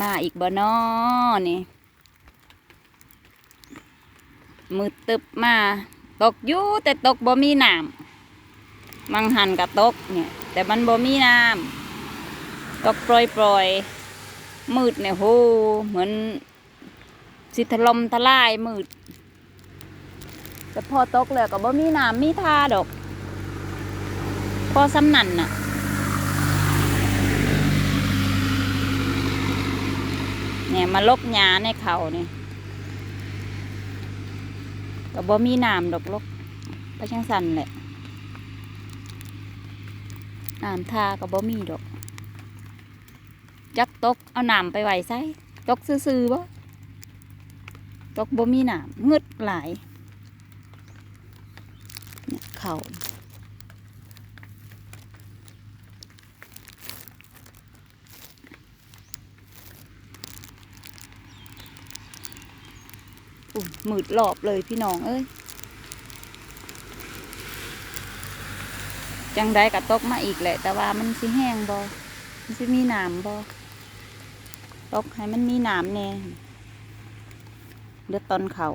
มาอีกบ่นอนี่มือตึบมา ตกอยู่แต่ตกบ่มีน้ำมังหันกับตกเนี่ยแต่มันบ่มีน้ำตกปล่อยปล่อยมืดเนี่ยโหเหมือน สิถล่มทลายมืด แต่พอตกแล้วก็บ่มีน้ำมีท่าดอก พอสำนันน่ะ เนี่ยมาลกหญ้าในเขานี่ก็บ่มีน้ำดอกลกไปจังสันแหละน้ำทาก็บ่มีดอกจักตกเอาน้ำไปไหวใส่ตกซื่อๆบ่ตกบ่มีน้ำงึดหลายเนี่ยเขา หมืดหลอบเลยพี่น้องเอ้ย จังได้กระตกมาอีกแหละ แต่ว่ามันสิแห้งบ่มันสิมีหนามบ่ตกให้มันมีหนามแน่เดือดตอนเขา